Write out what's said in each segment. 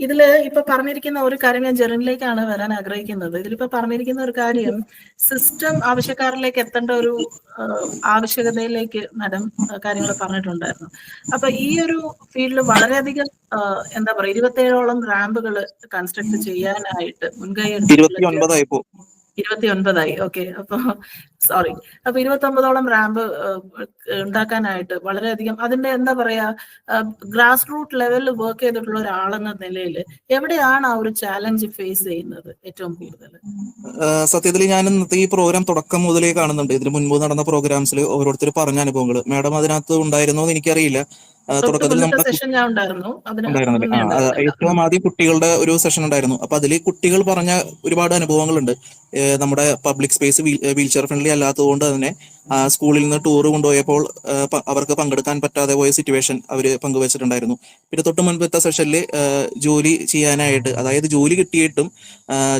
ഇതിൽ ഇപ്പൊ പറഞ്ഞിരിക്കുന്ന ഒരു കാര്യം ഞാൻ ജെറിനിലേക്കാണ് വരാൻ ആഗ്രഹിക്കുന്നത്. ഇതിലിപ്പോ പറഞ്ഞിരിക്കുന്ന ഒരു കാര്യം സിസ്റ്റം ആവശ്യക്കാരിലേക്ക് എത്തേണ്ട ഒരു ആവശ്യകതയിലേക്ക് മാഡം കാര്യങ്ങൾ പറഞ്ഞിട്ടുണ്ടായിരുന്നു. അപ്പൊ ഈ ഒരു ഫീൽഡിൽ വളരെയധികം എന്താ പറയുക ഇരുപത്തേഴോളം റാമ്പുകൾ കൺസ്ട്രക്ട് ചെയ്യാനായിട്ട് മുൻകൈ ഇരുപത്തി ഒൻപതായി ഓക്കെ അപ്പൊ സോറി. അപ്പൊ ഇരുപത്തി ഒമ്പതോളം റാമ്പ് ഉണ്ടാക്കാനായിട്ട് വളരെയധികം അതിന്റെ എന്താ പറയാ ഗ്രാസ് റൂട്ട് ലെവലിൽ വർക്ക് ചെയ്തിട്ടുള്ള ഒരാളെന്ന നിലയിൽ എവിടെയാണ് ആ ഒരു ചാലഞ്ച് ഫേസ് ചെയ്യുന്നത് ഏറ്റവും കൂടുതൽ? സത്യത്തിൽ ഞാൻ ഇന്നത്തെ ഈ പ്രോഗ്രാം തുടക്കം മുതലേ കാണുന്നുണ്ട്. ഇതിന് മുൻപ് നടന്ന പ്രോഗ്രാംസിൽ ഓരോരുത്തർ പറഞ്ഞ അനുഭവങ്ങൾ മാഡം അതിനകത്ത് ഉണ്ടായിരുന്നോ എന്ന് എനിക്കറിയില്ല. തുടക്കത്തിൽ നമ്മൾ. ഏറ്റവും ആദ്യം കുട്ടികളുടെ ഒരു സെഷൻ ഉണ്ടായിരുന്നു. അപ്പൊ അതിൽ കുട്ടികൾ പറഞ്ഞ ഒരുപാട് അനുഭവങ്ങളുണ്ട്. നമ്മുടെ public space wheel chair friendly അല്ലാത്തതുകൊണ്ട് തന്നെ സ്കൂളിൽ നിന്ന് ടൂർ കൊണ്ടുപോയപ്പോൾ അവർക്ക് പങ്കെടുക്കാൻ പറ്റാതെ പോയ സിറ്റുവേഷൻ അവർ പങ്കുവച്ചിട്ടുണ്ടായിരുന്നു. പിന്നെ തൊട്ട് മുൻപത്തെ സെഷനിൽ ജോലി ചെയ്യാനായിട്ട് അതായത് ജോലി കിട്ടിയിട്ടും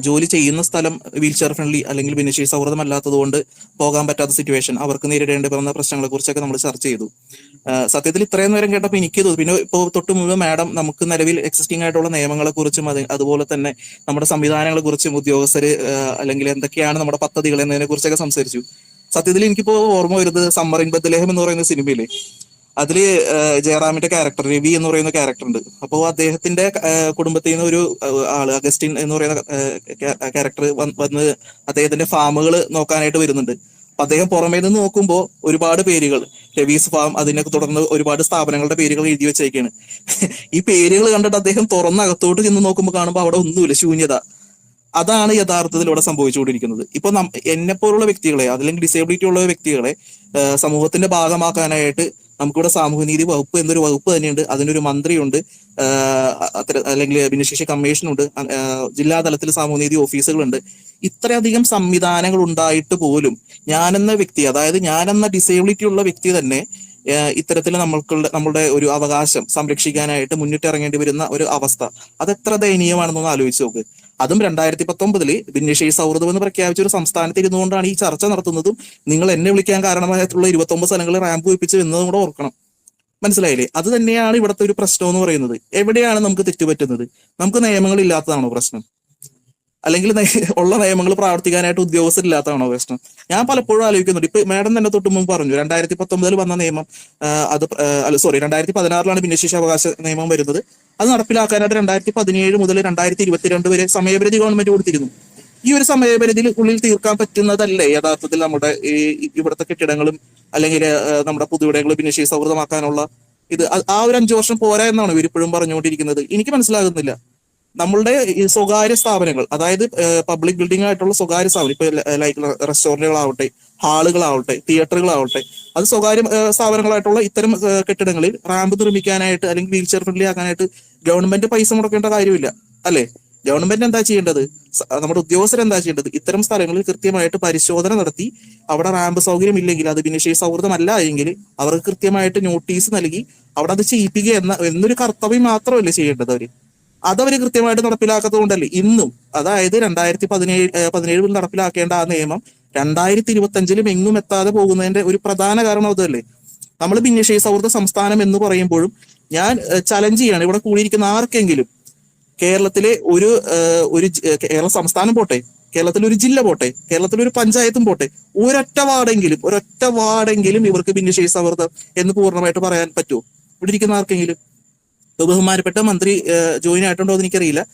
ജോലി ചെയ്യുന്ന സ്ഥലം വീൽ ചെയർ ഫ്രണ്ട്ലി അല്ലെങ്കിൽ ഭിന്നശേഷി സൗഹൃദമല്ലാത്തതുകൊണ്ട് പോകാൻ പറ്റാത്ത സിറ്റുവേഷൻ അവർക്ക് നേരിടേണ്ടി വന്ന പ്രശ്നങ്ങളെ കുറിച്ചൊക്കെ നമ്മൾ ചർച്ച ചെയ്തു. സത്യത്തിൽ ഇത്രയും നേരം കേട്ടപ്പോൾ എനിക്ക് തോന്നുന്നു പിന്നെ ഇപ്പോൾ തൊട്ട് മുഴുവൻ മാഡം നമുക്ക് നിലവിൽ എക്സിസ്റ്റിംഗ് ആയിട്ടുള്ള നിയമങ്ങളെ കുറിച്ചും അത് അതുപോലെ തന്നെ നമ്മുടെ സംവിധാനങ്ങളെ കുറിച്ചും ഉദ്യോഗസ്ഥര് അല്ലെങ്കിൽ എന്തൊക്കെയാണ് നമ്മുടെ പദ്ധതികൾ എന്നതിനെ കുറിച്ചൊക്കെ സംസാരിച്ചു. സത്യത്തിൽ എനിക്കിപ്പോ ഓർമ്മ വരുന്നത് സമ്മർ ഇൻ ബദ്ലേഹം എന്ന് പറയുന്ന സിനിമയിൽ. അതിൽ ജയറാമിന്റെ ക്യാരക്ടർ രവി എന്ന് പറയുന്ന ക്യാരക്ടർ ഉണ്ട്. അപ്പോൾ അദ്ദേഹത്തിന്റെ കുടുംബത്തിൽ നിന്ന് ഒരു ആൾ അഗസ്റ്റിൻ എന്ന് പറയുന്ന ക്യാരക്ടർ വന്ന് അദ്ദേഹത്തിന്റെ ഫാമുകൾ നോക്കാനായിട്ട് വരുന്നുണ്ട്. അപ്പൊ അദ്ദേഹം പുറമേ നിന്ന് നോക്കുമ്പോൾ ഒരുപാട് പേരുകൾ രവീസ് ഫാം അതിനെ തുടർന്ന് ഒരുപാട് സ്ഥാപനങ്ങളുടെ പേരുകൾ എഴുതി വെച്ചേക്കാണ്. ഈ പേരുകൾ കണ്ടിട്ട് അദ്ദേഹം തുറന്ന് അകത്തോട്ട് ചെന്ന് നോക്കുമ്പോൾ കാണുമ്പോൾ അവിടെ ഒന്നുമില്ല ശൂന്യത. അതാണ് യഥാർത്ഥത്തിൽ ഇവിടെ സംഭവിച്ചുകൊണ്ടിരിക്കുന്നത്. ഇപ്പൊ എന്നെ പോലുള്ള വ്യക്തികളെ അതല്ലെങ്കിൽ ഡിസേബിലിറ്റി ഉള്ള വ്യക്തികളെ സമൂഹത്തിന്റെ ഭാഗമാക്കാനായിട്ട് നമുക്കിവിടെ സാമൂഹ്യനീതി വകുപ്പ് എന്നൊരു വകുപ്പ് തന്നെയുണ്ട്. അതിനൊരു മന്ത്രിയുണ്ട്. അത്ര അല്ലെങ്കിൽ ഭിന്നശേഷി കമ്മീഷനുണ്ട് ജില്ലാതലത്തിൽ ജില്ലാ തലത്തിൽ സാമൂഹ്യനീതി ഓഫീസുകളുണ്ട്. ഇത്രയധികം സംവിധാനങ്ങൾ ഉണ്ടായിട്ട് പോലും ഞാനെന്ന വ്യക്തി അതായത് ഞാനെന്ന ഡിസേബിലിറ്റി ഉള്ള വ്യക്തി തന്നെ ഇത്തരത്തിൽ നമ്മൾക്കുള്ള നമ്മുടെ ഒരു അവകാശം സംരക്ഷിക്കാനായിട്ട് മുന്നിട്ടിറങ്ങേണ്ടി വരുന്ന ഒരു അവസ്ഥ. അതെത്ര ദയനീയമാണെന്നൊന്ന് ആലോചിച്ച് നോക്ക്. അതും രണ്ടായിരത്തി പത്തൊമ്പതിൽ ഭിന്നശേഷി സൗഹൃദം എന്ന് പ്രഖ്യാപിച്ച ഒരു സംസ്ഥാനത്ത് ഇരുന്നുകൊണ്ടാണ് ഈ ചർച്ച നടത്തുന്നതും നിങ്ങൾ എന്നെ വിളിക്കാൻ കാരണമായിട്ടുള്ള ഇരുപത്തി ഒമ്പത് സ്ഥലങ്ങളിൽ റാമ്പ് വെപ്പിച്ചു എന്നതും കൂടെ ഓർക്കണം. മനസ്സിലായില്ലേ? അത് തന്നെയാണ് ഇവിടുത്തെ ഒരു പ്രശ്നം എന്ന് പറയുന്നത്. എവിടെയാണ് നമുക്ക് തെറ്റുപറ്റുന്നത്? നമുക്ക് നിയമങ്ങൾ ഇല്ലാത്തതാണോ പ്രശ്നം? അല്ലെങ്കിൽ ഉള്ള നിയമങ്ങൾ പ്രവർത്തിക്കാനായിട്ട് ഉദ്യോഗസ്ഥരില്ലാത്തതാണോ പ്രശ്നം? ഞാൻ പലപ്പോഴും ആലോചിക്കുന്നുണ്ട്. ഇപ്പൊ മാഡം തന്നെ തൊട്ട് മുമ്പ് പറഞ്ഞു രണ്ടായിരത്തി പത്തൊമ്പതിൽ വന്ന നിയമം അത് അല്ല സോറി രണ്ടായിരത്തി പതിനാറിലാണ് ഭിന്നശേഷി അവകാശ നിയമം വരുന്നത്. അത് നടപ്പിലാക്കാനായിട്ട് രണ്ടായിരത്തി പതിനേഴ് മുതൽ രണ്ടായിരത്തി ഇരുപത്തിരണ്ട് വരെ സമയപരിധി ഗവൺമെന്റ് കൊടുത്തിരുന്നു. ഈ ഒരു സമയപരിധിയിൽ ഉള്ളിൽ തീർക്കാൻ പറ്റുന്നതല്ലേ? യഥാർത്ഥത്തിൽ നമ്മുടെ ഈ ഇവിടുത്തെ കെട്ടിടങ്ങളും അല്ലെങ്കിൽ നമ്മുടെ പുതുവിടങ്ങൾ ഭിന്നശേഷി സൗഹൃദമാക്കാനുള്ള ഇത് ആ ഒരു അഞ്ചു വർഷം പോരാ എന്നാണ് ഇവരിപ്പോഴും പറഞ്ഞുകൊണ്ടിരിക്കുന്നത്. എനിക്ക് മനസ്സിലാകുന്നില്ല. നമ്മളുടെ ഈ സ്വകാര്യ സ്ഥാപനങ്ങൾ അതായത് പബ്ലിക് ബിൽഡിംഗ് ആയിട്ടുള്ള സ്വകാര്യ സ്ഥാപനം ഇപ്പൊ ലൈക്ക് റെസ്റ്റോറന്റുകളാവട്ടെ ഹാളുകളാവട്ടെ തിയേറ്ററുകളാവട്ടെ അത് സ്വകാര്യ സ്ഥാപനങ്ങളായിട്ടുള്ള ഇത്തരം കെട്ടിടങ്ങളിൽ റാമ്പ് നിർമ്മിക്കാനായിട്ട് അല്ലെങ്കിൽ വീൽ ചെയർ ഫ്രണ്ട്ലി ആക്കാനായിട്ട് ഗവൺമെന്റ് പൈസ മുടക്കേണ്ട കാര്യമില്ല. അല്ലെ? ഗവൺമെന്റ് എന്താ ചെയ്യേണ്ടത്? നമ്മുടെ ഉദ്യോഗസ്ഥർ എന്താ ചെയ്യേണ്ടത്? ഇത്തരം സ്ഥലങ്ങളിൽ കൃത്യമായിട്ട് പരിശോധന നടത്തി അവിടെ റാമ്പ് സൗകര്യം ഇല്ലെങ്കിൽ അത് ഭിന്നശേഷി സൗഹൃദമല്ല എങ്കിൽ അവർക്ക് കൃത്യമായിട്ട് നോട്ടീസ് നൽകി അവിടെ അത് ചെയ്യിപ്പിക്കുക എന്ന എന്നൊരു കർത്തവ്യം മാത്രമല്ലേ ചെയ്യേണ്ടത് അവർ? അതവര് കൃത്യമായിട്ട് നടപ്പിലാക്കാത്തത് കൊണ്ടല്ലേ ഇന്നും അതായത് രണ്ടായിരത്തി പതിനേഴ് പതിനേഴിൽ നടപ്പിലാക്കേണ്ട ആ നിയമം രണ്ടായിരത്തി ഇരുപത്തി അഞ്ചിലും എങ്ങും എത്താതെ പോകുന്നതിന്റെ ഒരു പ്രധാന കാരണം അതല്ലേ? നമ്മൾ ഭിന്നശേഷി സൗഹൃദ സംസ്ഥാനം എന്ന് പറയുമ്പോഴും ഞാൻ ചലഞ്ച് ചെയ്യാണ്. ഇവിടെ കൂടിയിരിക്കുന്ന ആർക്കെങ്കിലും കേരളത്തിലെ ഒരു ഒരു കേരള സംസ്ഥാനം പോട്ടെ കേരളത്തിലെ ഒരു ജില്ല പോട്ടെ കേരളത്തിലെ ഒരു പഞ്ചായത്തും പോട്ടെ ഒരൊറ്റ വാർഡെങ്കിലും ഒരൊറ്റ വാർഡെങ്കിലും ഇവർക്ക് ഭിന്നശേഷി സൗഹൃദം എന്ന് പൂർണമായിട്ട് പറയാൻ പറ്റുമോ ഇവിടെ ഇരിക്കുന്ന ആർക്കെങ്കിലും? ബഹുമാനപ്പെട്ട മന്ത്രി ജോയിൻ ആയിട്ടുണ്ടോ എന്ന് എനിക്കറിയില്ല.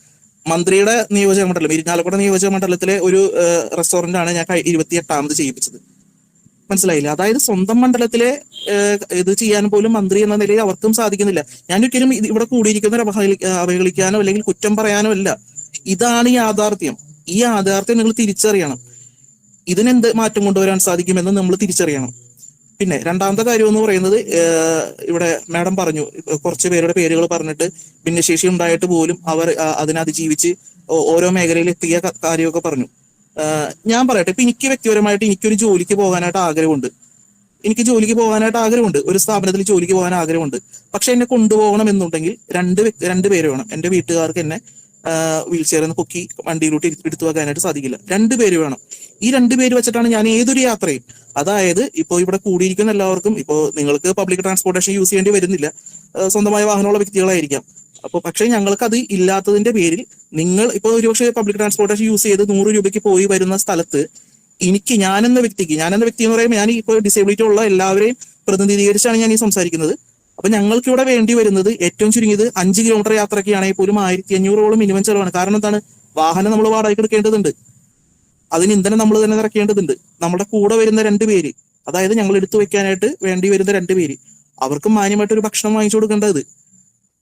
മന്ത്രിയുടെ നിയോജക മണ്ഡലം ഇരിഞ്ഞാലക്കുട നിയോജക മണ്ഡലത്തിലെ ഒരു റെസ്റ്റോറന്റ് ആണ് ഞാൻ ഇരുപത്തി എട്ടാമത് ചെയ്യിപ്പിച്ചത്. മനസ്സിലായില്ല? അതായത് സ്വന്തം മണ്ഡലത്തിലെ ഇത് ചെയ്യാൻ പോലും മന്ത്രി എന്ന നിലയിൽ അവർക്കും സാധിക്കുന്നില്ല. ഇത് ഇവിടെ കൂടിയിരിക്കുന്നവരെ അവഹേളി- അവഹേളിക്കാനോ അല്ലെങ്കിൽ കുറ്റം പറയാനോ അല്ല. ഇതാണ് യാഥാർത്ഥ്യം. ഈ യാഥാർത്ഥ്യം നിങ്ങൾ തിരിച്ചറിയണം. ഇതിനെന്ത് മാറ്റം കൊണ്ടുവരാൻ സാധിക്കുമെന്ന് നമ്മൾ തിരിച്ചറിയണം. പിന്നെ രണ്ടാമത്തെ കാര്യം എന്ന് പറയുന്നത് ഇവിടെ മാഡം പറഞ്ഞു കുറച്ച് പേരുടെ പേരുകൾ പറഞ്ഞിട്ട് ഭിന്നശേഷി ഉണ്ടായിട്ട് പോലും അവർ അതിനതിജീവിച്ച് ഓരോ മേഖലയിൽ എത്തിയ കാര്യമൊക്കെ പറഞ്ഞു. ഞാൻ പറയട്ടെ ഇപ്പൊ എനിക്ക് വ്യക്തിപരമായിട്ട് എനിക്കൊരു ജോലിക്ക് പോകാനായിട്ട് ആഗ്രഹമുണ്ട്. എനിക്ക് ജോലിക്ക് പോകാനായിട്ട് ആഗ്രഹമുണ്ട് ഒരു സ്ഥാപനത്തിൽ ജോലിക്ക് പോകാൻ ആഗ്രഹമുണ്ട്. പക്ഷെ എന്നെ കൊണ്ടുപോകണം എന്നുണ്ടെങ്കിൽ രണ്ട് രണ്ട് പേര് വേണം. എന്റെ വീട്ടുകാർക്ക് എന്നെ വീൽ ചെയറിൽ നിന്ന് പൊക്കി വണ്ടിയിലോട്ട് എടുത്തു വെക്കാനായിട്ട് സാധിക്കില്ല. രണ്ട് പേര് വേണം. ഈ രണ്ട് പേര് വെച്ചിട്ടാണ് ഞാൻ ഏതൊരു യാത്രയും. അതായത് ഇപ്പോൾ ഇവിടെ കൂടിയിരിക്കുന്ന എല്ലാവർക്കും ഇപ്പോൾ നിങ്ങൾക്ക് പബ്ലിക് ട്രാൻസ്പോർട്ടേഷൻ യൂസ് ചെയ്യേണ്ടി വരുന്നില്ല. സ്വന്തമായ വാഹനമുള്ള വ്യക്തികളായിരിക്കാം. അപ്പോൾ പക്ഷേ ഞങ്ങൾക്ക് അത് ഇല്ലാത്തതിന്റെ പേരിൽ നിങ്ങൾ ഇപ്പോൾ ഒരുപക്ഷെ പബ്ലിക് ട്രാൻസ്പോർട്ടേഷൻ യൂസ് ചെയ്ത് നൂറ് രൂപയ്ക്ക് പോയി വരുന്ന സ്ഥലത്ത് എനിക്ക് ഞാനെന്ന വ്യക്തിക്ക് ഞാനെന്ന വ്യക്തി എന്ന് പറയുമ്പോൾ ഞാൻ ഇപ്പോൾ ഡിസേബിലിറ്റി ഉള്ള എല്ലാവരെയും പ്രതിനിധീകരിച്ചാണ് ഞാൻ ഈ സംസാരിക്കുന്നത്. അപ്പൊ ഞങ്ങൾക്ക് ഇവിടെ വേണ്ടി വരുന്നത് ഏറ്റവും ചുരുങ്ങിയത് അഞ്ച് കിലോമീറ്റർ യാത്രയ്ക്കാണെങ്കിൽ പോലും ആയിരത്തി അഞ്ഞൂറോളം മിനിമം ചെലവാണ്. കാരണം എന്താണ്? വാഹനം നമ്മൾ വാടകയ്ക്ക് എടുക്കേണ്ടതുണ്ട്. അതിന് ഇന്ധനം നമ്മൾ തന്നെ നിറയ്ക്കേണ്ടതുണ്ട്. നമ്മുടെ കൂടെ വരുന്ന രണ്ട് പേര് അതായത് ഞങ്ങൾ എടുത്തു വെക്കാനായിട്ട് വേണ്ടി വരുന്ന രണ്ട് പേര് അവർക്ക് മാന്യമായിട്ട് ഒരു ഭക്ഷണം വാങ്ങിച്ചു കൊടുക്കേണ്ടത്.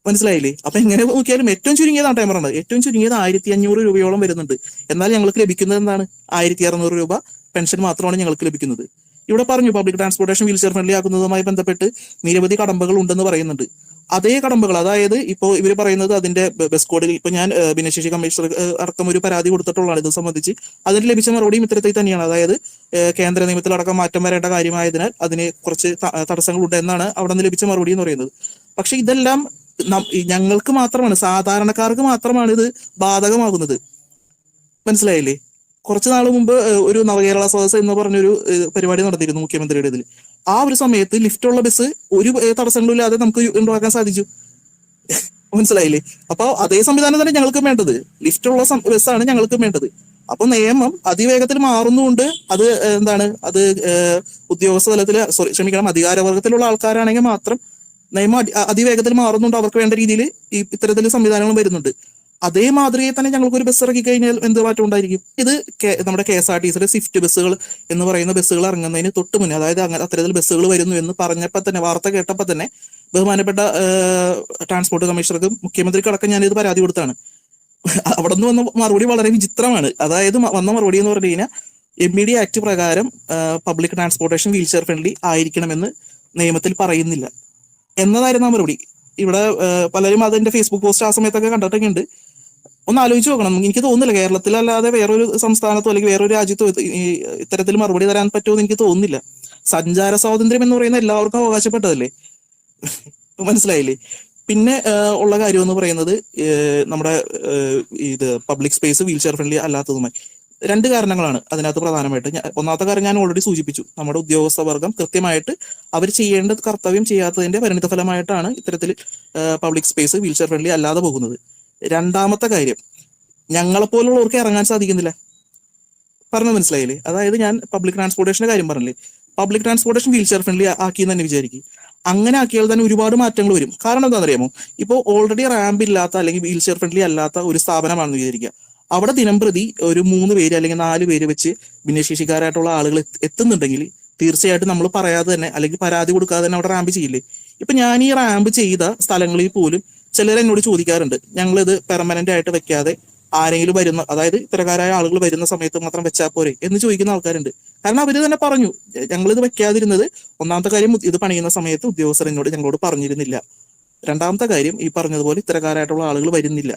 മനസ്സിലായില്ലേ? അപ്പൊ എങ്ങനെ നോക്കിയാലും ഏറ്റവും ചുരുങ്ങിയതാണ് ടൈം പറഞ്ഞത് ഏറ്റവും ചുരുങ്ങിയത് ആയിരത്തി അഞ്ഞൂറ് രൂപയോളം വരുന്നുണ്ട്. എന്നാൽ ഞങ്ങൾക്ക് ലഭിക്കുന്നത് എന്താണ്? ആയിരത്തി അറുന്നൂറ് രൂപ പെൻഷൻ മാത്രമാണ് ഞങ്ങൾക്ക് ലഭിക്കുന്നത്. ഇവിടെ പറഞ്ഞു പബ്ലിക് ട്രാൻസ്പോർട്ടേഷൻ വീൽചെയർ ഫ്രണ്ട്ലി ആക്കുന്നതുമായി ബന്ധപ്പെട്ട് നിരവധി കടമ്പകൾ ഉണ്ടെന്ന് പറയുന്നുണ്ട്. അതേ കടമ്പകൾ അതായത് ഇപ്പോൾ ഇവർ പറയുന്നത് അതിന്റെ ബസ് കോഡിൽ ഇപ്പൊ ഞാൻ ഭിന്നശേഷി കമ്മീഷണർ അടക്കം ഒരു പരാതി കൊടുത്തിട്ടുള്ളതാണ് ഇത് സംബന്ധിച്ച്. അതിന് ലഭിച്ച മറുപടിയും ഇത്തരത്തിൽ തന്നെയാണ്. അതായത് കേന്ദ്ര നിയമത്തിലടക്കം മാറ്റം വരേണ്ട കാര്യമായതിനാൽ അതിന് കുറച്ച് തടസ്സങ്ങളുണ്ട് എന്നാണ് അവിടെ നിന്ന് ലഭിച്ച മറുപടി എന്ന് പറയുന്നത്. പക്ഷെ ഇതെല്ലാം ഞങ്ങൾക്ക് മാത്രമാണ് സാധാരണക്കാർക്ക് മാത്രമാണ് ഇത് ബാധകമാകുന്നത്. മനസ്സിലായില്ലേ? കുറച്ചു നാൾ മുമ്പ് ഒരു നവകേരള സദസ് എന്ന് പറഞ്ഞൊരു പരിപാടി നടന്നിരുന്നു മുഖ്യമന്ത്രിയുടെ ഇതിൽ ആ ഒരു സമയത്ത് ലിഫ്റ്റുള്ള ബസ് ഒരു ഏഹ്, തടസ്സങ്ങളും ഇല്ലാതെ നമുക്ക് ഉണ്ടാക്കാൻ സാധിച്ചു. മനസ്സിലായില്ലേ? അപ്പൊ അതേ സംവിധാനം തന്നെ ഞങ്ങൾക്ക് വേണ്ടത്. ലിഫ്റ്റ് ഉള്ള ബസ്സാണ് ഞങ്ങൾക്ക് വേണ്ടത്. അപ്പൊ നിയമം അതിവേഗത്തിൽ മാറുന്നുകൊണ്ട് അത് എന്താണ്? അത് ഉദ്യോഗസ്ഥ തലത്തിൽ സോറി ക്ഷമിക്കണം അധികാരവർഗത്തിലുള്ള ആൾക്കാരാണെങ്കിൽ മാത്രം നിയമം അതിവേഗത്തിൽ മാറുന്നുണ്ട്. അവർക്ക് വേണ്ട രീതിയിൽ ഈ ഇത്തരത്തിൽ സംവിധാനങ്ങൾ വരുന്നുണ്ട്. അതേ മാതൃകയെ തന്നെ ഞങ്ങൾക്ക് ഒരു ബസ് ഇറക്കി കഴിഞ്ഞാൽ എന്ത് മാറ്റം ഉണ്ടായിരിക്കും? ഇത് നമ്മുടെ കെ എസ് ആർ ടി സിയുടെ സ്വിഫ്റ്റ് ബസ്സുകൾ എന്ന് പറയുന്ന ബസ്സുകൾ ഇറങ്ങുന്നതിന് തൊട്ട് മുന്നേ അതായത് അങ്ങനെ അത്തരത്തിൽ ബസ്സുകൾ വരുന്നു എന്ന് പറഞ്ഞപ്പോൾ തന്നെ വാർത്ത കേട്ടപ്പോൾ തന്നെ ബഹുമാനപ്പെട്ട ട്രാൻസ്പോർട്ട് കമ്മീഷണർക്കും മുഖ്യമന്ത്രിക്കും അടക്കം ഞാനിത് പരാതി കൊടുത്താണ്. അവിടെ നിന്ന് വന്ന മറുപടി വളരെ വിചിത്രമാണ്. അതായത് വന്ന മറുപടി എന്ന് പറഞ്ഞു കഴിഞ്ഞാൽ എം ഡി ആക്ട് പ്രകാരം പബ്ലിക് ട്രാൻസ്പോർട്ടേഷൻ വീൽചെയർ ഫ്രണ്ട്ലി ആയിരിക്കണമെന്ന് നിയമത്തിൽ പറയുന്നില്ല. എന്നതായിരുന്നു ആ മറുപടി. ഇവിടെ പലരും അതിന്റെ ഫേസ്ബുക്ക് പോസ്റ്റ് ആ സമയത്തൊക്കെ കണ്ടിട്ടൊക്കെ ഉണ്ട്. ഒന്ന് ആലോചിച്ച് നോക്കണം. എനിക്ക് തോന്നുന്നില്ല കേരളത്തിൽ അല്ലാതെ വേറൊരു സംസ്ഥാനത്തോ അല്ലെങ്കിൽ വേറൊരു രാജ്യത്തോ ഇത്തരത്തിൽ മറുപടി തരാൻ പറ്റുമെന്ന് എനിക്ക് തോന്നുന്നില്ല. സഞ്ചാര സ്വാതന്ത്ര്യം എന്ന് പറയുന്ന എല്ലാവർക്കും അവകാശപ്പെട്ടതല്ലേ? മനസ്സിലായില്ലേ? പിന്നെ ഉള്ള കാര്യം എന്ന് പറയുന്നത് നമ്മുടെ ഇത് പബ്ലിക് സ്പേസ് വീൽചെയർ ഫ്രണ്ട്ലി അല്ലാത്തതുമായി. രണ്ട് കാരണങ്ങളാണ് അതിനകത്ത് പ്രധാനമായിട്ട്. ഒന്നാമത്തെ കാര്യം ഞാൻ ഓൾറെഡി സൂചിപ്പിച്ചു. നമ്മുടെ ഉദ്യോഗസ്ഥ വർഗം കൃത്യമായിട്ട് അവർ ചെയ്യേണ്ട കർത്തവ്യം ചെയ്യാത്തതിന്റെ പരിണിത ഫലമായിട്ടാണ് ഇത്തരത്തിൽ പബ്ലിക് സ്പേസ് വീൽചെയർ ഫ്രണ്ട്ലി അല്ലാതെ പോകുന്നത്. രണ്ടാമത്തെ കാര്യം ഞങ്ങളെപ്പോലുള്ളവർക്ക് ഇറങ്ങാൻ സാധിക്കുന്നില്ല. പറഞ്ഞത് മനസ്സിലായില്ലേ? അതായത് ഞാൻ പബ്ലിക് ട്രാൻസ്പോർട്ടേഷന്റെ കാര്യം പറഞ്ഞില്ലേ? Public transportation wheel chair friendly ആക്കി എന്ന് തന്നെ വിചാരിക്കും. അങ്ങനെ ആക്കിയാൽ തന്നെ ഒരുപാട് മാറ്റങ്ങൾ വരും. കാരണം എന്താണെന്ന് അറിയാമോ ഇപ്പോൾ ഓൾറെഡി റാമ്പ് ഇല്ലാത്ത അല്ലെങ്കിൽ വീൽ ചെയർ ഫ്രണ്ട്ലി അല്ലാത്ത ഒരു സ്ഥാപനമാണെന്ന് വിചാരിക്കുക. അവിടെ ദിനം പ്രതി ഒരു മൂന്ന് പേര് അല്ലെങ്കിൽ നാല് പേര് വെച്ച് ഭിന്നശേഷിക്കാരായിട്ടുള്ള ആളുകൾ എത്ത് എത്തുന്നുണ്ടെങ്കിൽ തീർച്ചയായിട്ടും നമ്മൾ പറയാതെ തന്നെ അല്ലെങ്കിൽ പരാതി കൊടുക്കാതെ തന്നെ അവിടെ റാമ്പ് ചെയ്യില്ലേ? ഇപ്പൊ ഞാൻ ഈ റാമ്പ് ചെയ്ത സ്ഥലങ്ങളിൽ പോലും ചിലർ എന്നോട് ചോദിക്കാറുണ്ട്. ഇത് പെർമനന്റ് ആയിട്ട് വെക്കാതെ ആരെങ്കിലും വരുന്ന അതായത് ഇത്തരക്കാരായ ആളുകൾ വരുന്ന സമയത്ത് മാത്രം വെച്ചാൽ പോരെ എന്ന് ചോദിക്കുന്ന ആൾക്കാരുണ്ട്. കാരണം അവർ തന്നെ പറഞ്ഞു ഞങ്ങൾ ഇത് വെക്കാതിരുന്നത് ഒന്നാമത്തെ കാര്യം ഇത് പണിയുന്ന സമയത്ത് ഉദ്യോഗസ്ഥർ എന്നോട് ഞങ്ങളോട് പറഞ്ഞിരുന്നില്ല. രണ്ടാമത്തെ കാര്യം ഈ പറഞ്ഞതുപോലെ ഇത്തരക്കാരായിട്ടുള്ള ആളുകൾ വരുന്നില്ല.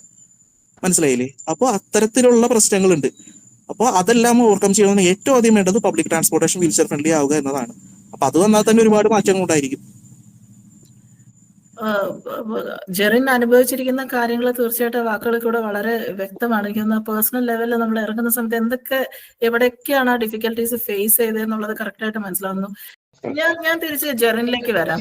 മനസ്സിലായില്ലേ? അപ്പോൾ അത്തരത്തിലുള്ള പ്രശ്നങ്ങളുണ്ട്. അപ്പോൾ അതെല്ലാം ഓവർകം ചെയ്യണമെന്ന് ഏറ്റവും ആദ്യം വേണ്ടത് പബ്ലിക് ട്രാൻസ്പോർട്ടേഷൻ വീൽചെയർ ഫ്രണ്ട്ലി ആവുക എന്നതാണ്. അപ്പൊ അത് വന്നാൽ തന്നെ ഒരുപാട് മാറ്റങ്ങൾ ഉണ്ടായിരിക്കും. ജെറിൻ അനുഭവിച്ചിരിക്കുന്ന കാര്യങ്ങൾ തീർച്ചയായിട്ടും വാക്കുകളിൽ കൂടെ വളരെ വ്യക്തമാണ്. എനിക്കൊന്ന് പേഴ്സണൽ ലെവലിൽ നമ്മൾ ഇറങ്ങുന്ന സമയത്ത് എന്തൊക്കെ എവിടെയൊക്കെയാണ് ആ ഡിഫിക്കൽട്ടീസ് ഫേസ് ചെയ്തതെന്നുള്ളത് കറക്റ്റായിട്ട് മനസ്സിലാവുന്നു. ഞാൻ ഞാൻ തിരിച്ച് ജെറിനിലേക്ക് വരാം.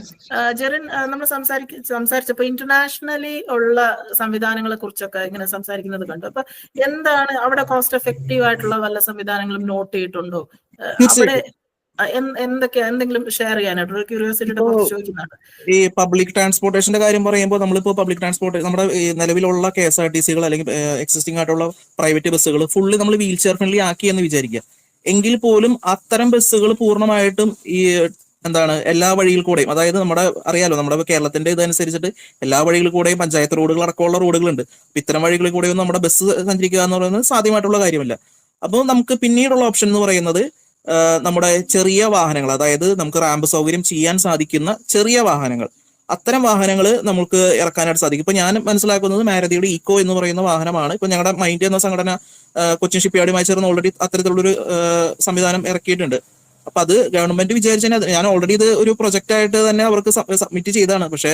ജെറിൻ നമ്മൾ സംസാരിക്ക സംസാരിച്ചപ്പോ ഇന്റർനാഷണലി ഉള്ള സംവിധാനങ്ങളെ കുറിച്ചൊക്കെ ഇങ്ങനെ സംസാരിക്കുന്നത് കണ്ടു. അപ്പൊ എന്താണ് അവിടെ കോസ്റ്റ് എഫക്റ്റീവ് ആയിട്ടുള്ള വല്ല സംവിധാനങ്ങളും നോട്ട് ചെയ്തിട്ടുണ്ടോ? അവിടെ തീർച്ചയായിട്ടും. ആ, എന്ത്- എന്തൊക്കെയാ? എന്തെങ്കിലും ഷെയർ ചെയ്യാനായിട്ട് ഒരു ക്യൂരിയോസിറ്റിയുടെ ഈ പബ്ലിക് ട്രാൻസ്പോർട്ടേഷന്റെ കാര്യം പറയുമ്പോൾ നമ്മളിപ്പോൾ പബ്ലിക് ട്രാൻസ്പോർട്ട് നമ്മുടെ നിലവിലുള്ള കെ എസ് ആർ ടി സികൾ അല്ലെങ്കിൽ എക്സിസ്റ്റിംഗ് ആയിട്ടുള്ള പ്രൈവറ്റ് ബസ്സുകൾ ഫുള്ളി നമ്മൾ വീൽ ചെയർ ഫ്രണ്ട്ലി ആക്കി എന്ന് വിചാരിക്കുക. എങ്കിൽ പോലും അത്തരം ബസ്സുകൾ പൂർണമായിട്ടും ഈ എന്താണ് എല്ലാ വഴിയിൽ കൂടെയും അതായത് നമ്മുടെ അറിയാലോ നമ്മുടെ കേരളത്തിന്റെ ഇതനുസരിച്ചിട്ട് എല്ലാ വഴിയിൽ കൂടെയും പഞ്ചായത്ത് റോഡുകൾ അടക്കമുള്ള റോഡുകളുണ്ട്. അപ്പൊ ഇത്തരം വഴികളിൽ കൂടെയൊന്നും നമ്മുടെ ബസ് സഞ്ചരിക്കുക എന്ന് പറയുന്നത് സാധ്യമായിട്ടുള്ള കാര്യമല്ല. അപ്പോൾ നമുക്ക് പിന്നീടുള്ള ഓപ്ഷൻ എന്ന് പറയുന്നത് നമ്മുടെ ചെറിയ വാഹനങ്ങൾ അതായത് നമുക്ക് റാമ്പ് സൗകര്യം ചെയ്യാൻ സാധിക്കുന്ന ചെറിയ വാഹനങ്ങൾ. അത്തരം വാഹനങ്ങൾ നമുക്ക് ഇറക്കാനായിട്ട് സാധിക്കും. ഇപ്പൊ ഞാൻ മനസ്സിലാക്കുന്നത് മാരുതിയുടെ ഈക്കോ എന്ന് പറയുന്ന വാഹനമാണ്. ഇപ്പൊ ഞങ്ങളുടെ മൈൻഡ് എന്ന സംഘടന കൊച്ചിൻ ഷിപ്പ്യാർഡുമായി ചേർന്ന് ഓൾറെഡി അത്തരത്തിലുള്ളൊരു സംവിധാനം ഇറക്കിയിട്ടുണ്ട്. അപ്പൊ അത് ഗവൺമെന്റ് വിചാരിച്ചാൽ ഞാൻ ഓൾറെഡി ഇത് ഒരു പ്രൊജക്റ്റ് ആയിട്ട് തന്നെ അവർക്ക് സബ്മിറ്റ് ചെയ്താണ് പക്ഷേ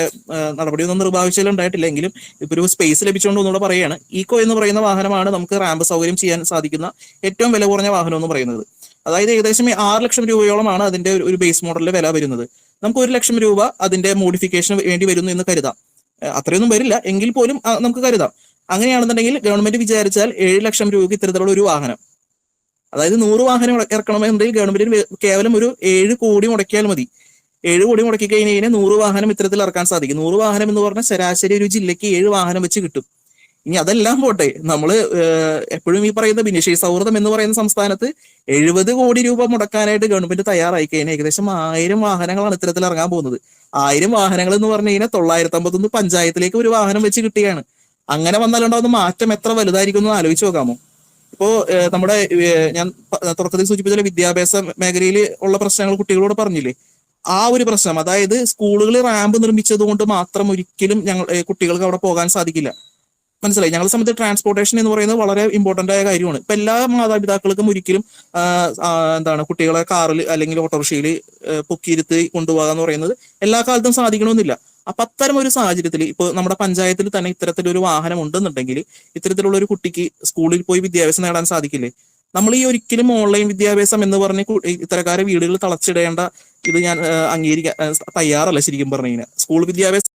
നടപടിയൊന്നും നിർഭാവശ്യം ഉണ്ടായിട്ടില്ല. എങ്കിലും ഇപ്പൊ ഒരു സ്പേസ് ലഭിച്ചുകൊണ്ട് ഒന്നുകൂടെ പറയുകയാണ് ഈക്കോ എന്ന് പറയുന്ന വാഹനമാണ് നമുക്ക് റാമ്പ് സൗകര്യം ചെയ്യാൻ സാധിക്കുന്ന ഏറ്റവും വില കുറഞ്ഞ വാഹനം എന്ന് പറയുന്നത്. അതായത് ഏകദേശം ആറ് ലക്ഷം രൂപയോളമാണ് അതിന്റെ ഒരു- ബേസ് മോഡലിന്റെ വില വരുന്നത്. നമുക്ക് ഒരു ലക്ഷം രൂപ അതിന്റെ മോഡിഫിക്കേഷന് വേണ്ടി വരുന്നു എന്ന് കരുതാം. അത്രയൊന്നും വരില്ല. എങ്കിൽ പോലും നമുക്ക് കരുതാം. അങ്ങനെയാണെന്നുണ്ടെങ്കിൽ ഗവൺമെന്റ് വിചാരിച്ചാൽ ഏഴ് ലക്ഷം രൂപയ്ക്ക് ഇത്തരത്തിലുള്ള ഒരു വാഹനം. അതായത് നൂറ് വാഹനം ഇറ- ഇറക്കണമെന്നുണ്ടെങ്കിൽ ഗവൺമെന്റിന് കേവലം ഒരു ഏഴ് കോടി മുടക്കിയാൽ മതി. ഏഴ് കോടി മുടക്കി കഴിഞ്ഞ് കഴിഞ്ഞാൽ നൂറ് വാഹനം ഇത്തരത്തിൽ ഇറക്കാൻ സാധിക്കും. നൂറ് വാഹനം എന്ന് പറഞ്ഞാൽ ശരാശരി ഒരു ജില്ലയ്ക്ക് ഏഴ് വാഹനം വെച്ച് കിട്ടും. ഇനി അതെല്ലാം പോട്ടെ. നമ്മൾ എപ്പോഴും ഈ പറയുന്ന ഭിന്നശേഷി സൗഹൃദം എന്ന് പറയുന്ന സംസ്ഥാനത്ത് എഴുപത് കോടി രൂപ മുടക്കാനായിട്ട് ഗവൺമെന്റ് തയ്യാറായി കഴിഞ്ഞാൽ ഏകദേശം ആയിരം വാഹനങ്ങളാണ് ഇത്തരത്തിൽ ഇറങ്ങാൻ പോകുന്നത്. ആയിരം വാഹനങ്ങൾ എന്ന് പറഞ്ഞു കഴിഞ്ഞാൽ തൊള്ളായിരത്തി അമ്പത്തൊന്ന് പഞ്ചായത്തിലേക്ക് ഒരു വാഹനം വെച്ച് കിട്ടുകയാണ്. അങ്ങനെ വന്നാലുണ്ടാവുന്ന മാറ്റം എത്ര വലുതായിരിക്കും എന്ന് ആലോചിച്ച് നോക്കാമോ? ഇപ്പോ നമ്മുടെ ഞാൻ തുടക്കത്തിൽ സൂചിപ്പിച്ച വിദ്യാഭ്യാസ മേഖലയിൽ ഉള്ള പ്രശ്നങ്ങൾ കുട്ടികളോട് പറഞ്ഞില്ലേ? ആ ഒരു പ്രശ്നം അതായത് സ്കൂളുകളിൽ റാമ്പ് നിർമ്മിച്ചത് കൊണ്ട് മാത്രം ഒരിക്കലും ഞങ്ങൾ കുട്ടികൾക്ക് അവിടെ പോകാൻ സാധിക്കില്ല. മനസ്സിലായി. ഞങ്ങളെ സംബന്ധിച്ച് ട്രാൻസ്പോർട്ടേഷൻ എന്ന് പറയുന്നത് വളരെ ഇമ്പോർട്ടന്റ് ആയ കാര്യമാണ്. ഇപ്പൊ എല്ലാ മാതാപിതാക്കൾക്കും ഒരിക്കലും എന്താണ് കുട്ടികളെ കാറിൽ അല്ലെങ്കിൽ ഓട്ടോറിക്ഷയിൽ പൊക്കിയിരുത്ത് കൊണ്ടുപോകുക എന്ന് പറയുന്നത് എല്ലാ കാലത്തും സാധിക്കണമെന്നില്ല. അപ്പൊ അത്തരം ഒരു സാഹചര്യത്തിൽ ഇപ്പൊ നമ്മുടെ പഞ്ചായത്തിൽ തന്നെ ഇത്തരത്തിലൊരു വാഹനം ഉണ്ടെന്നുണ്ടെങ്കിൽ ഇത്തരത്തിലുള്ള ഒരു കുട്ടിക്ക് സ്കൂളിൽ പോയി വിദ്യാഭ്യാസം നേടാൻ സാധിക്കില്ലേ? നമ്മൾ ഈ ഒരിക്കലും ഓൺലൈൻ വിദ്യാഭ്യാസം എന്ന് പറഞ്ഞ് ഇത്തരക്കാരെ വീടുകളിൽ തളച്ചിടേണ്ട ഇത് ഞാൻ അംഗീകരിക്കാൻ തയ്യാറല്ല ശരിക്കും പറഞ്ഞു കഴിഞ്ഞാൽ. സ്കൂൾ വിദ്യാഭ്യാസം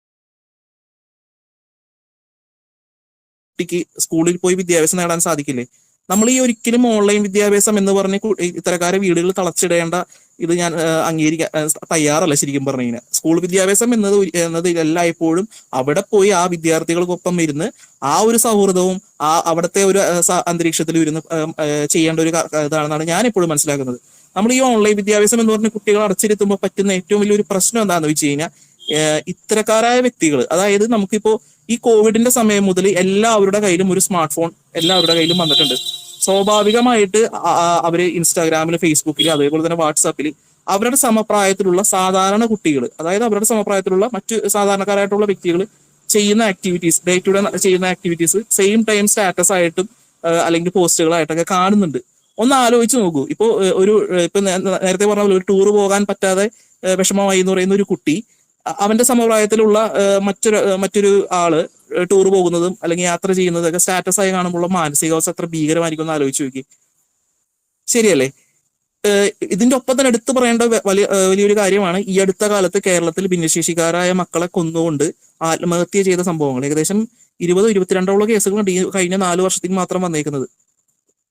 കുട്ടിക്ക് സ്കൂളിൽ പോയി വിദ്യാഭ്യാസം നേടാൻ സാധിക്കില്ലേ? നമ്മൾ ഈ ഒരിക്കലും ഓൺലൈൻ വിദ്യാഭ്യാസം എന്ന് പറഞ്ഞ് ഇത്തരക്കാരെ വീടുകളിൽ തളച്ചിടേണ്ട ഇത് ഞാൻ അംഗീകരിക്കാൻ തയ്യാറല്ല ശരിക്കും പറഞ്ഞു കഴിഞ്ഞാൽ. സ്കൂൾ വിദ്യാഭ്യാസം എന്നത് എന്നത് എല്ലായ്പ്പോഴും അവിടെ പോയി ആ വിദ്യാർത്ഥികൾക്കൊപ്പം ഇരുന്ന് ആ ഒരു സൗഹൃദവും ആ അവിടുത്തെ ഒരു അന്തരീക്ഷത്തിൽ ഇരുന്ന് ചെയ്യേണ്ട ഒരു ഇതാണെന്നാണ് ഞാൻ എപ്പോഴും മനസ്സിലാക്കുന്നത്. നമ്മൾ ഈ ഓൺലൈൻ വിദ്യാഭ്യാസം എന്ന് പറഞ്ഞ കുട്ടികൾ അടച്ചിരുത്തുമ്പോൾ പറ്റുന്ന ഏറ്റവും വലിയൊരു പ്രശ്നം എന്താണെന്ന് വെച്ച് കഴിഞ്ഞാൽ ഇത്തരക്കാരായ വ്യക്തികൾ അതായത് നമുക്കിപ്പോ ഈ കോവിഡിന്റെ സമയം മുതൽ എല്ലാവരുടെ കയ്യിലും ഒരു സ്മാർട്ട് ഫോൺ എല്ലാവരുടെ കയ്യിലും വന്നിട്ടുണ്ട്. സ്വാഭാവികമായിട്ട് അവർ ഇൻസ്റ്റാഗ്രാമിൽ ഫേസ്ബുക്കിൽ അതേപോലെ തന്നെ വാട്സാപ്പിൽ അവരുടെ സമപ്രായത്തിലുള്ള സാധാരണ കുട്ടികൾ അതായത് അവരുടെ സമപ്രായത്തിലുള്ള മറ്റു സാധാരണക്കാരായിട്ടുള്ള വ്യക്തികൾ ചെയ്യുന്ന ആക്ടിവിറ്റീസ് ഡേ ടു ഡേ ചെയ്യുന്ന ആക്ടിവിറ്റീസ് സെയിം ടൈം സ്റ്റാറ്റസ് ആയിട്ടും അല്ലെങ്കിൽ പോസ്റ്റുകളായിട്ടൊക്കെ കാണുന്നുണ്ട്. ഒന്ന് ആലോചിച്ച് നോക്കൂ. ഇപ്പോ ഒരു ഇപ്പൊ നേരത്തെ പറഞ്ഞ പോലെ ഒരു ടൂർ പോകാൻ പറ്റാതെ വിഷമമായി എന്ന് പറയുന്ന ഒരു കുട്ടി അവന്റെ സമപ്രായത്തിലുള്ള മറ്റൊരു മറ്റൊരു ആൾ ടൂർ പോകുന്നതും അല്ലെങ്കിൽ യാത്ര ചെയ്യുന്നതൊക്കെ സ്റ്റാറ്റസ് ആയി കാണുമ്പോൾ മാനസികാവസ്ഥ എത്ര ഭീകരമായിരിക്കും എന്ന് ആലോചിച്ച് നോക്കി. ശരിയല്ലേ? ഇതിന്റെ ഒപ്പം തന്നെ എടുത്തു പറയേണ്ട വലിയ വലിയൊരു കാര്യമാണ് ഈ അടുത്ത കാലത്ത് കേരളത്തിൽ ഭിന്നശേഷിക്കാരായ മക്കളെ കൊന്നുകൊണ്ട് ആത്മഹത്യ ചെയ്ത സംഭവങ്ങൾ. ഏകദേശം ഇരുപതോ ഇരുപത്തിരണ്ടോളം കേസുകളുണ്ട് ഈ കഴിഞ്ഞ നാല് വർഷത്തിൽ മാത്രം വന്നേക്കുന്നത്.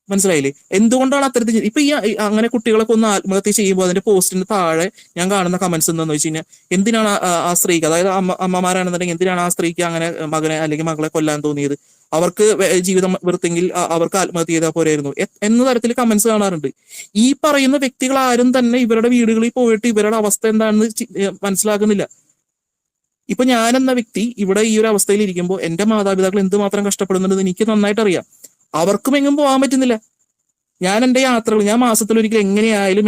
മനസ്സിലായില്ലേ? എന്തുകൊണ്ടാണ് അത്തരത്തിൽ ഇപ്പൊ ഈ അങ്ങനെ കുട്ടികളൊക്കെ ഒന്ന് ആത്മഹത്യ ചെയ്യുമ്പോൾ അതിന്റെ പോസ്റ്റിന് താഴെ ഞാൻ കാണുന്ന കമന്റ്സ് എന്താണെന്ന് വെച്ച് കഴിഞ്ഞാൽ എന്തിനാണ് ആ- സ്ത്രീക്ക് അതായത് അമ്മ അമ്മമാരാണെന്നുണ്ടെങ്കിൽ എന്തിനാണ് ആ സ്ത്രീക്ക് അങ്ങനെ മകനെ അല്ലെങ്കിൽ മകളെ കൊല്ലാൻ തോന്നിയത്? അവർക്ക് ജീവിതം വെറുത്തെങ്കിൽ അവർക്ക് ആത്മഹത്യ ചെയ്താൽ പോരായിരുന്നു. എന്ന തരത്തിൽ കമന്റ്സ് കാണാറുണ്ട്. ഈ പറയുന്ന വ്യക്തികൾ ആരും തന്നെ ഇവരുടെ വീടുകളിൽ പോയിട്ട് ഇവരുടെ അവസ്ഥ എന്താണെന്ന് മനസ്സിലാക്കുന്നില്ല ഇപ്പൊ ഞാൻ എന്ന വ്യക്തി ഇവിടെ ഈ ഒരു അവസ്ഥയിൽ ഇരിക്കുമ്പോൾ എന്റെ മാതാപിതാക്കൾ എന്തുമാത്രം കഷ്ടപ്പെടുന്നുണ്ടെന്ന് എനിക്ക് നന്നായിട്ട് അറിയാം അവർക്കും എങ്ങും പോകാൻ പറ്റുന്നില്ല. ഞാൻ എന്റെ യാത്രകൾ ഞാൻ മാസത്തിൽ ഒരിക്കൽ എങ്ങനെയായാലും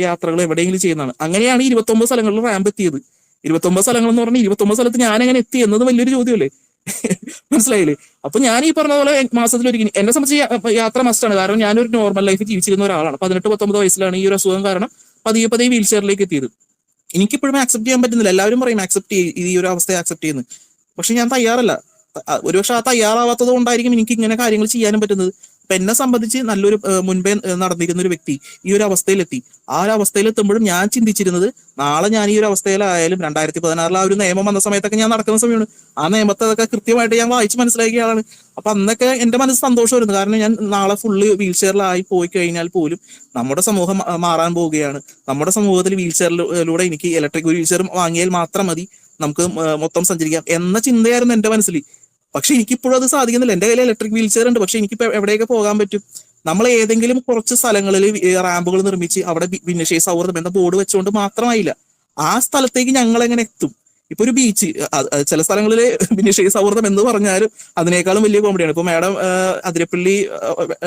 യാത്രകൾ എവിടെയെങ്കിലും ചെയ്യുന്നതാണ്. അങ്ങനെയാണ് ഇരുപത്തൊമ്പത് സ്ഥലങ്ങളിൽ റാമ്പ് എത്തിയത്. ഇരുപത്തൊമ്പത് സ്ഥലങ്ങൾ എന്ന് പറഞ്ഞാൽ ഇരുപത്തൊമ്പത് സ്ഥലത്ത് ഞാൻ എങ്ങനെ എത്തി എന്നത് വലിയൊരു ചോദ്യമല്ലേ? മനസ്സിലായില്ലേ? അപ്പൊ ഞാൻ ഈ പറഞ്ഞ പോലെ മാസത്തിൽ ഒരിക്കൽ എന്നെ സംബന്ധിച്ച് യാത്ര മസ്റ്റാണ് കാരണം ഞാനൊരു നോർമൽ ലൈഫ് ജീവിച്ചിരുന്ന ഒരാളാണ്. പതിനെട്ട് പത്തൊമ്പത് വയസ്സിലാണ് ഈ ഒരു അസുഖം കാരണം പതിയെ പതിയെ വീൽ ചെയറിലേക്ക് എത്തിയത്. എനിക്കിപ്പോഴും ആക്സെപ്റ്റ് ചെയ്യാൻ പറ്റുന്നില്ല. എല്ലാവരും പറയും ആക്സെപ്റ്റ് ഈ ഒരു അവസ്ഥയെ ആക്സെപ്റ്റ് ചെയ്യുന്നു. പക്ഷെ ഞാൻ തയ്യാറല്ല. ഒരുപക്ഷെ ആ തയ്യാറാവാത്തത് കൊണ്ടായിരിക്കും എനിക്ക് ഇങ്ങനെ കാര്യങ്ങൾ ചെയ്യാനും പറ്റുന്നത്. അപ്പൊ എന്നെ സംബന്ധിച്ച് നല്ലൊരു മുൻപേ നടന്നിരുന്ന ഒരു വ്യക്തി ഈ ഒരു അവസ്ഥയിലെത്തി. ആ ഒരു അവസ്ഥയിൽ എത്തുമ്പോഴും ഞാൻ ചിന്തിച്ചിരുന്നത് നാളെ ഞാൻ ഈ ഒരു അവസ്ഥയിലായാലും രണ്ടായിരത്തി പതിനാറിൽ ആ ഒരു നിയമം വന്ന സമയത്തൊക്കെ ഞാൻ നടക്കുന്ന സമയമാണ്. ആ നിയമത്തെ അതൊക്കെ കൃത്യമായിട്ട് ഞാൻ വായിച്ച് മനസ്സിലാക്കിയ ആളാണ്. അപ്പൊ അന്നൊക്കെ എന്റെ മനസ്സ് സന്തോഷമായിരുന്നു. കാരണം ഞാൻ നാളെ ഫുള്ള് വീൽ ചെയറിലായി പോയി കഴിഞ്ഞാൽ പോലും നമ്മുടെ സമൂഹം മാറാൻ പോവുകയാണ്. നമ്മുടെ സമൂഹത്തിൽ വീൽ ചെയറിലൂടെ എനിക്ക് ഇലക്ട്രിക് വീൽ ചെയർ വാങ്ങിയാൽ മാത്രം മതി. നമുക്ക് മൊത്തം സഞ്ചരിക്കാം എന്ന ചിന്തയായിരുന്നു എന്റെ മനസ്സിൽ. പക്ഷെ എനിക്കിപ്പോഴും അത് സാധിക്കുന്നില്ല. എന്റെ കയ്യിൽ ഇലക്ട്രിക് വീൽ ചെയർ ഉണ്ട്. പക്ഷെ എനിക്കിപ്പോ എവിടെയൊക്കെ പോകാൻ പറ്റും? നമ്മൾ ഏതെങ്കിലും കുറച്ച് സ്ഥലങ്ങളിൽ റാമ്പുകൾ നിർമ്മിച്ച് അവിടെ ഭിന്നശേഷി സൗഹൃദം എന്ന ബോർഡ് വെച്ചുകൊണ്ട് മാത്രമായില്ല. ആ സ്ഥലത്തേക്ക് ഞങ്ങൾ എങ്ങനെ എത്തും? ഇപ്പൊ ഒരു ബീച്ച് ചില സ്ഥലങ്ങളിൽ ഭിന്നശേഷി സൗഹൃദം എന്ന് പറഞ്ഞാലും അതിനേക്കാളും വലിയ കോമഡിയാണ് ഇപ്പൊ മാഡം അതിരപ്പള്ളി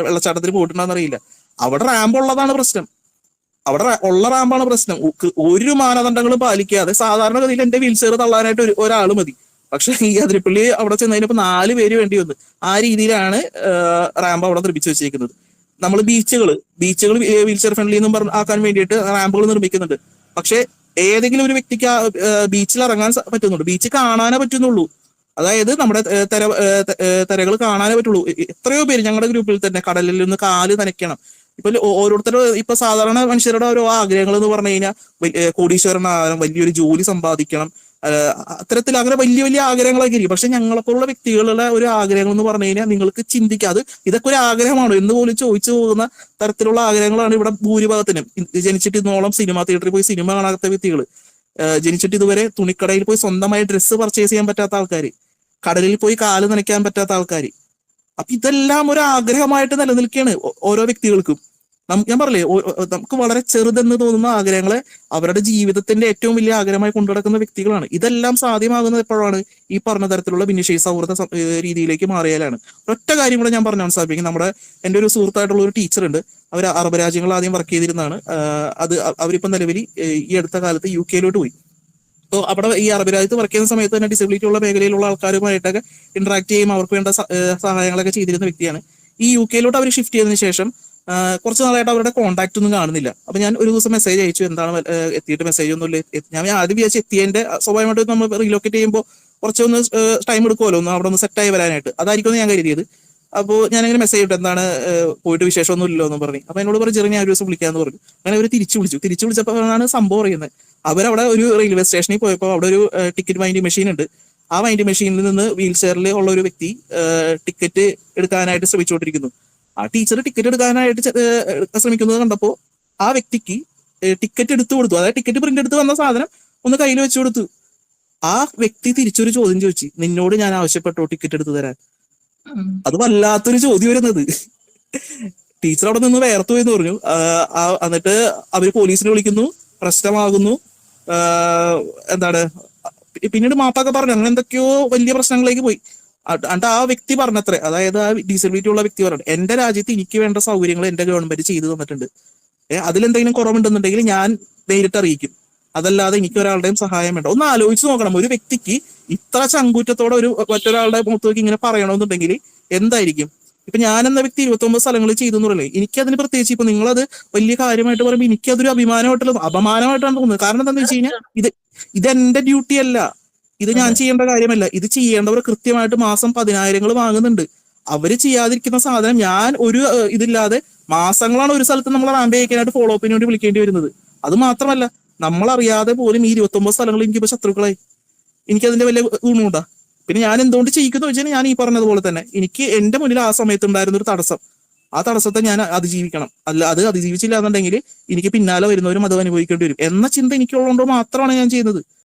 വെള്ളച്ചാട്ടത്തിൽ പോയിട്ടുണ്ടോ അറിയില്ല. അവിടെ റാമ്പുള്ളതാണ് പ്രശ്നം. അവിടെ ഉള്ള റാമ്പാണ് പ്രശ്നം. ഒരു മാനദണ്ഡങ്ങളും പാലിക്കാതെ സാധാരണഗതിയിൽ എന്റെ വീൽചെയർ തള്ളാനായിട്ട് ഒരു ഒരാൾ മതി. പക്ഷെ ഈ അതിരിപ്പള്ളി അവിടെ ചെന്നതിനിപ്പോ നാല് പേര് വേണ്ടി വന്നു ആ രീതിയിലാണ് റാമ്പ് അവിടെ നിർമ്മിച്ചു വെച്ചിരിക്കുന്നത്. നമ്മൾ ബീച്ചുകൾ ബീച്ചുകൾ വീൽചെയർ ഫ്രണ്ട്ലി എന്നും പറഞ്ഞ് ആക്കാൻ വേണ്ടിയിട്ട് റാമ്പുകൾ നിർമ്മിക്കുന്നുണ്ട്. പക്ഷെ ഏതെങ്കിലും ഒരു വ്യക്തിക്ക് ബീച്ചിൽ ഇറങ്ങാൻ പറ്റുന്നുള്ളൂ ബീച്ച് കാണാനേ പറ്റുന്നുള്ളൂ. അതായത് നമ്മുടെ തെര തെരകൾ കാണാനേ പറ്റുള്ളൂ. എത്രയോ പേര് ഞങ്ങളുടെ ഗ്രൂപ്പിൽ തന്നെ കടലിൽ നിന്ന് കാൽ നനയ്ക്കണം. ഇപ്പൊ ഓരോരുത്തരും ഇപ്പൊ സാധാരണ മനുഷ്യരുടെ ഓരോ ആഗ്രഹങ്ങൾ എന്ന് പറഞ്ഞു കഴിഞ്ഞാൽ കോടീശ്വരനാകാനും വലിയൊരു ജോലി സമ്പാദിക്കണം. അത്തരത്തിൽ അങ്ങനെ വലിയ വലിയ ആഗ്രഹങ്ങളൊക്കെ ഇരിക്കും. പക്ഷെ ഞങ്ങളെപ്പോലുള്ള വ്യക്തികളുടെ ഒരു ആഗ്രഹങ്ങൾ എന്ന് പറഞ്ഞു കഴിഞ്ഞാൽ നിങ്ങൾക്ക് ചിന്തിക്കാം. അത് ഇതൊക്കെ ഒരു ആഗ്രഹമാണോ. എന്ന് പോലും ചോദിച്ചു പോകുന്ന തരത്തിലുള്ള ആഗ്രഹങ്ങളാണ് ഇവിടെ ഭൂരിഭാഗത്തിന്. ജനിച്ചിട്ട് ഇന്നോളം സിനിമ തിയേറ്ററിൽ പോയി സിനിമ കാണാത്ത വ്യക്തികൾ ജനിച്ചിട്ട് ഇതുവരെ തുണിക്കടയിൽ പോയി സ്വന്തമായി ഡ്രസ്സ് പർച്ചേസ് ചെയ്യാൻ പറ്റാത്ത ആൾക്കാർ കടലിൽ പോയി കാൽ നനയ്ക്കാൻ പറ്റാത്ത ആൾക്കാർ അപ്പൊ ഇതെല്ലാം ഒരു ആഗ്രഹമായിട്ട് നിലനിൽക്കുകയാണ് ഓരോ വ്യക്തികൾക്കും. ഞാൻ ഓ- നമുക്ക് വളരെ ചെറുതെന്ന് തോന്നുന്ന ആഗ്രഹങ്ങളെ അവരുടെ ജീവിതത്തിന്റെ ഏറ്റവും വലിയ ആഗ്രഹമായി കൊണ്ടുനടക്കുന്ന വ്യക്തികളാണ്. ഇതെല്ലാം സാധ്യമാകുന്നത് എപ്പോഴാണ്? ഈ പറഞ്ഞ തരത്തിലുള്ള ഭിന്നശേഷി സൗഹൃദ രീതിയിലേക്ക് മാറിയാലാണ്. ഒറ്റ കാര്യം കൂടെ ഞാൻ പറഞ്ഞു മനസ്സിലാപ്പിക്കും നമ്മുടെ എന്റെ ഒരു സുഹൃത്തായിട്ടുള്ള ഒരു ടീച്ചർ ഉണ്ട്. അവർ അറബ് രാജ്യങ്ങൾ ആദ്യം വർക്ക് ചെയ്തിരുന്നതാണ്. അത് അവരിപ്പം നിലവിൽ ഈ അടുത്ത കാലത്ത് യു കെയിലോട്ട് പോയി. അപ്പോൾ അവിടെ ഈ അറബ് രാജ്യത്ത് വർക്ക് ചെയ്യുന്ന സമയത്ത് തന്നെ ഡിസബിലിറ്റി ഉള്ള മേഖലയിലുള്ള ആൾക്കാരുമായിട്ടൊക്കെ ഇന്ററാക്ട് ചെയ്യും. അവർക്ക് വേണ്ട സഹായങ്ങളൊക്കെ ചെയ്തിരുന്ന വ്യക്തിയാണ്. ഈ യു കെയിലോട്ട് അവർ ഷിഫ്റ്റ് ചെയ്തതിനു ശേഷം കുറച്ച് നാളായിട്ട് അവരുടെ കോൺടാക്ട് ഒന്നും കാണുന്നില്ല. അപ്പൊ ഞാൻ ഒരു ദിവസം മെസ്സേജ് അയച്ചു. എന്താണ് എത്തിയിട്ട് മെസ്സേജ് ഒന്നും ഞാൻ ആദ്യം വിചാരിച്ചു എത്തിയതിന്റെ സ്വാഭാവികമായിട്ട് നമ്മൾ റീലോക്കേറ്റ് ചെയ്യുമ്പോൾ കുറച്ചൊന്ന് ടൈം എടുക്കുമല്ലോ ഒന്ന് അവിടെ ഒന്ന് സെറ്റായി വരാനായിട്ട്. അതായിരിക്കും ഞാൻ കരുതിയത്. അപ്പോൾ ഞാൻ അങ്ങനെ മെസ്സേജ് ഇട്ടു. എന്താണ് പോയിട്ട് വിശേഷമൊന്നും ഇല്ലല്ലോ എന്ന് പറഞ്ഞു. അപ്പൊ എന്നോട് പറഞ്ഞു ചെറിയ ഞാൻ ഒരു ദിവസം വിളിക്കാന്ന് പറഞ്ഞു. അങ്ങനെ അവർ തിരിച്ചു വിളിച്ചു. തിരിച്ചു വിളിച്ചപ്പോഴാണ് സംഭവം അറിയുന്നത്. അവരവിടെ ഒരു റെയിൽവേ സ്റ്റേഷനിൽ പോയപ്പോൾ അവിടെ ഒരു ടിക്കറ്റ് വൈൻഡിങ് മെഷീൻ ഉണ്ട്. ആ വൈൻഡിങ് മെഷീനിൽ നിന്ന് വീൽ ചെയറിൽ ഉള്ള ഒരു വ്യക്തി ടിക്കറ്റ് എടുക്കാനായിട്ട് ശ്രമിച്ചുകൊണ്ടിരിക്കുന്നു. ആ ടീച്ചർ ടിക്കറ്റ് എടുക്കാനായിട്ട് ശ്രമിക്കുന്നത് കണ്ടപ്പോൾ ആ വ്യക്തിക്ക് ടിക്കറ്റ് എടുത്തു കൊടുത്തു. അതായത് ടിക്കറ്റ് പ്രിന്റ് എടുത്ത് വന്ന സാധനം ഒന്ന് കയ്യിൽ വെച്ചു കൊടുത്തു. ആ വ്യക്തി തിരിച്ചൊരു ചോദ്യം ചോദിച്ചു. നിന്നോട് ഞാൻ ആവശ്യപ്പെട്ടോ ടിക്കറ്റ് എടുത്തു തരാൻ. അത് വല്ലാത്തൊരു ചോദ്യം വരുന്നത്. ടീച്ചർ അവിടെ നിന്ന് വേർത്തു എന്ന് പറഞ്ഞു. എന്നിട്ട് അവർ പോലീസിനെ വിളിക്കുന്നു. പ്രശ്നമാകുന്നു. എന്താണ് പിന്നീട് മാപ്പാക്ക പറഞ്ഞു അങ്ങനെ എന്തൊക്കെയോ വലിയ പ്രശ്നങ്ങളിലേക്ക് പോയി. അണ്ട് ആ വ്യക്തി പറഞ്ഞത്രേ അതായത് ആ ഡിസബിലിറ്റി ഉള്ള വ്യക്തി പറഞ്ഞു എന്റെ രാജ്യത്ത് എനിക്ക് വേണ്ട സൗകര്യങ്ങൾ എന്റെ ഗവൺമെന്റ് ചെയ്തു തന്നിട്ടുണ്ട്. ഏഹ് അതിലെന്തെങ്കിലും കുറവുണ്ടെന്നുണ്ടെങ്കിൽ ഞാൻ നേരിട്ട് അറിയിക്കും. അതല്ലാതെ എനിക്ക് ഒരാളുടെയും സഹായം വേണ്ട. ഒന്ന് ആലോചിച്ച് നോക്കണം ഒരു വ്യക്തിക്ക് ഇത്ര ചങ്കൂറ്റത്തോടെ ഒരു മറ്റൊരാളുടെ മുഖത്ത് ഇങ്ങനെ പറയണമെന്നുണ്ടെങ്കിൽ എന്തായിരിക്കും? ഇപ്പൊ ഞാൻ എന്ന വ്യക്തി ഇരുപത്തി ഒമ്പത് സ്ഥലങ്ങളിൽ ചെയ്തു എന്ന് പറയല്ലേ? എനിക്കതിന് പ്രത്യേകിച്ച് ഇപ്പൊ നിങ്ങളത് വലിയ കാര്യമായിട്ട് പറയുമ്പോൾ എനിക്കതൊരു അഭിമാനമായിട്ടുള്ള അപമാനമായിട്ടാണ് തോന്നുന്നത്. കാരണം എന്താണെന്ന് വെച്ച് കഴിഞ്ഞാൽ ഇത് ഇതെന്റെ ഡ്യൂട്ടി അല്ല. ഇത് ഞാൻ ചെയ്യേണ്ട കാര്യമല്ല. ഇത് ചെയ്യേണ്ടവർ കൃത്യമായിട്ട് മാസം പതിനായിരങ്ങൾ വാങ്ങുന്നുണ്ട്. അവർ ചെയ്യാതിരിക്കുന്ന സാധനം ഞാൻ ഒരു ഇതില്ലാതെ മാസങ്ങളാണ് ഒരു സ്ഥലത്ത് നമ്മൾ റാമ്പ് അയക്കാനായിട്ട് ഫോളോ അപ്പിന് വേണ്ടി വിളിക്കേണ്ടി വരുന്നത്. അത് മാത്രമല്ല നമ്മൾ അറിയാതെ പോലും ഈ ഇരുപത്തി ഒമ്പത് സ്ഥലങ്ങളിൽ എനിക്കിപ്പോ ശത്രുക്കളായി. എനിക്കതിന്റെ വലിയ ഗുണമുണ്ടാ? പിന്നെ ഞാൻ എന്തുകൊണ്ട് ചെയ്യിക്കുന്നു വെച്ചാൽ ഞാൻ ഈ പറഞ്ഞതുപോലെ തന്നെ. എനിക്ക് എന്റെ മുന്നിൽ ആ സമയത്ത് ഉണ്ടായിരുന്ന ഒരു തടസ്സം. ആ തടസ്സത്തെ ഞാൻ അതിജീവിക്കണം. അല്ല അത് അതിജീവിച്ചില്ല എന്നുണ്ടെങ്കിൽ എനിക്ക് പിന്നാലെ വരുന്നവരും അത് അനുഭവിക്കേണ്ടി വരും. എന്ന ചിന്ത എനിക്കുള്ളതുകൊണ്ട് മാത്രമാണ് ഞാൻ ചെയ്യുന്നത്.